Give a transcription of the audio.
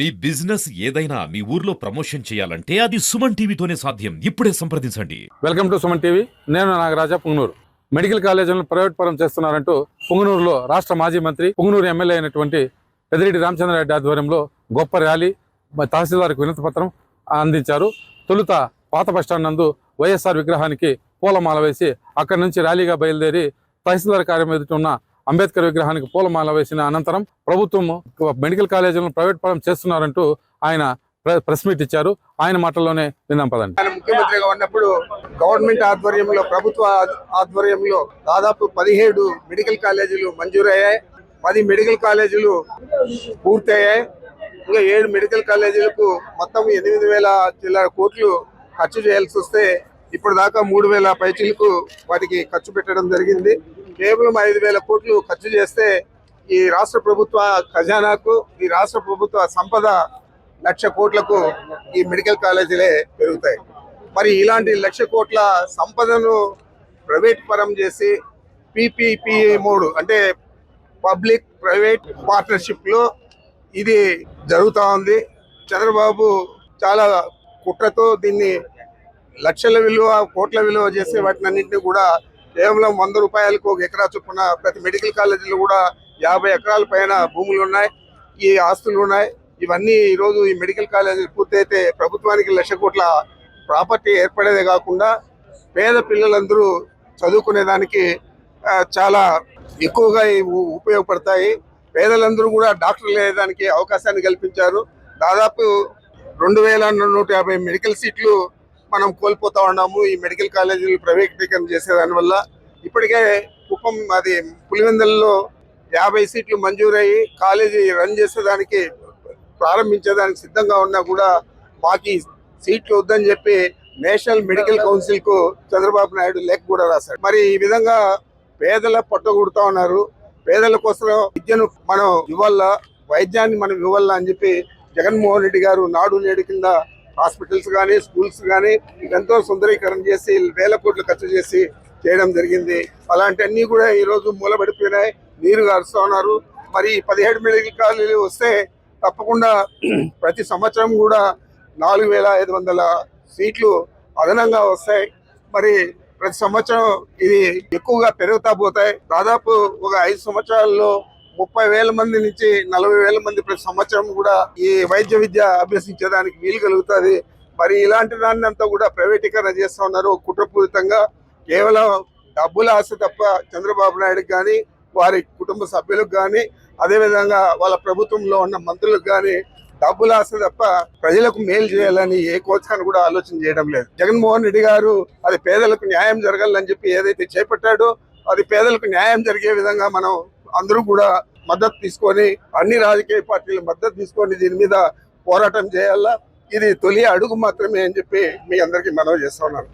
మీ business ఏదైనా మీ ఊర్లో promotion చేయాలంటే అది సుమన్ టీవీతోనే సాధ్యం. ఇప్పుడే సంప్రదించండి. Welcome to Suman TV. నేను నాగరాజా పుంగనూరు. మెడికల్ కాలేజీలను ప్రైవేట్ పరం చేస్తున్నారంటూ పుంగనూరులో రాష్ట్ర మాజీ మంత్రి పుంగనూరు ఎమ్మెల్యే అయినటువంటి పెదిరెడ్డి రామచంద్రారెడ్డి ఆధ్వర్యంలో గొప్ప ర్యాలీ తహసీల్దార్కు వినతి పత్రం అందించారు. తొలుత పాత బస్టాండ్ నందు వైఎస్ఆర్ విగ్రహానికి పూలమాల వేసి అక్కడి నుంచి ర్యాలీగా బయలుదేరి తహసీల్దార్ కార్యం ఎదుట ఉన్న అంబేద్కర్ విగ్రహానికి పూలమాల వేసిన అనంతరం ప్రభుత్వం మెడికల్ కాలేజీలను ప్రైవేట్ పరం చేస్తున్నారంటూ ఆయన ప్రెస్ మీట్ ఇచ్చారు. ఆయన మాటల్లోనే విందాం పదండి. ఆయన ముఖ్యమంత్రిగా ఉన్నప్పుడు గవర్నమెంట్ ఆధ్వర్యంలో ప్రభుత్వ ఆధ్వర్యంలో దాదాపు పదిహేడు మెడికల్ కాలేజీలు మంజూరయ్యాయి. పది మెడికల్ కాలేజీలు పూర్తయ్యాయి. ఇంకా ఏడు మెడికల్ కాలేజీలకు మొత్తం ఎనిమిది వేల చిల్లర కోట్లు ఖర్చు చేయాల్సి వస్తే ఇప్పుడు దాకా మూడు వేల పైచీలకు వాటికి ఖర్చు పెట్టడం జరిగింది. కేవలం ఐదు వేల కోట్లు ఖర్చు చేస్తే ఈ రాష్ట్ర ప్రభుత్వ ఖజానాకు ఈ రాష్ట్ర ప్రభుత్వ సంపద లక్ష కోట్లకు ఈ మెడికల్ కాలేజీలే పెరుగుతాయి. మరి ఇలాంటి లక్ష కోట్ల సంపదను ప్రైవేట్ పరం చేసి పీపీపీఏ మూడు అంటే పబ్లిక్ ప్రైవేట్ పార్ట్నర్షిప్లో ఇది జరుగుతూ ఉంది. చంద్రబాబు చాలా కుట్రతో దీన్ని లక్షల విలువ కోట్ల విలువ చేసే వాటినన్నింటినీ కూడా కేవలం వంద రూపాయలకు ఒక ఎకరా చొప్పున ప్రతి మెడికల్ కాలేజీలో కూడా యాభై ఎకరాల పైన భూములు ఉన్నాయి ఈ ఆస్తులు ఉన్నాయి. ఇవన్నీ ఈరోజు ఈ మెడికల్ కాలేజీ పూర్తయితే ప్రభుత్వానికి లక్ష కోట్ల ప్రాపర్టీ ఏర్పడేదే కాకుండా పేద పిల్లలందరూ చదువుకునేదానికి చాలా ఎక్కువగా ఉపయోగపడతాయి. పేదలందరూ కూడా డాక్టర్లు అయ్యేదానికి అవకాశాన్ని కల్పించారు. దాదాపు రెండు వేల నూట యాభై మెడికల్ సీట్లు మనం కోల్పోతా ఉన్నాము. ఈ మెడికల్ కాలేజీలు ప్రైవేటీకరణ చేసేదాని వల్ల ఇప్పటికే కుప్పం అది పులివెందులలో యాభై సీట్లు మంజూరయ్యి కాలేజీ రన్ చేసేదానికి ప్రారంభించేదానికి సిద్ధంగా ఉన్నా కూడా మాకు సీట్లు వద్దని చెప్పి నేషనల్ మెడికల్ కౌన్సిల్కు చంద్రబాబు నాయుడు లేఖ కూడా రాశాడు. మరి ఈ విధంగా పేదల పొట్టగొడుతా ఉన్నారు. పేదల కోసం విద్యను మనం ఇవ్వాలా? వైద్యాన్ని మనం ఇవ్వాలా అని చెప్పి జగన్మోహన్ రెడ్డి గారు నాడు నేడు కింద హాస్పిటల్స్ కానీ స్కూల్స్ కానీ ఎంతో సుందరీకరణ చేసి వేల కోట్లు ఖర్చు చేసి చేయడం జరిగింది. అలాంటివన్నీ కూడా ఈరోజు మూలబడిపోయినాయి. నీరు గారుస్తూ ఉన్నారు. మరి పదిహేడు మెడికల్ కాలేజీలు వస్తే తప్పకుండా ప్రతి సంవత్సరం కూడా నాలుగు వేల ఐదు వందల సీట్లు అదనంగా వస్తాయి. మరి ప్రతి సంవత్సరం ఇది ఎక్కువగా పెరుగుతా పోతాయి. దాదాపు ఒక ఐదు సంవత్సరాల్లో ముప్పై వేల మంది నుంచి నలభై వేల మంది ప్రతి సంవత్సరం కూడా ఈ వైద్య విద్య అభ్యసించడానికి వీలు కలుగుతుంది. మరి ఇలాంటి దాన్ని అంతా కూడా ప్రైవేటీకరణ చేస్తూ ఉన్నారు. కుట్రపూరితంగా కేవలం డబ్బుల ఆశ తప్ప చంద్రబాబు నాయుడుకి కానీ వారి కుటుంబ సభ్యులకు కానీ అదేవిధంగా వాళ్ళ ప్రభుత్వంలో ఉన్న మంత్రులకు కానీ డబ్బుల ఆశ తప్ప ప్రజలకు మేలు చేయాలని ఏ కోచ్కాన్ని కూడా ఆలోచన చేయడం లేదు. జగన్మోహన్ రెడ్డి గారు అది పేదలకు న్యాయం జరగాలని చెప్పి ఏదైతే చేపట్టాడో అది పేదలకు న్యాయం జరిగే విధంగా మనం అందరూ కూడా మద్దతు తీసుకొని అన్ని రాజకీయ పార్టీలు మద్దతు తీసుకొని దీని మీద పోరాటం చేయాలా? ఇది తొలి అడుగు మాత్రమే అని చెప్పి మీ అందరికీ మనవి చేస్తా ఉన్నాను.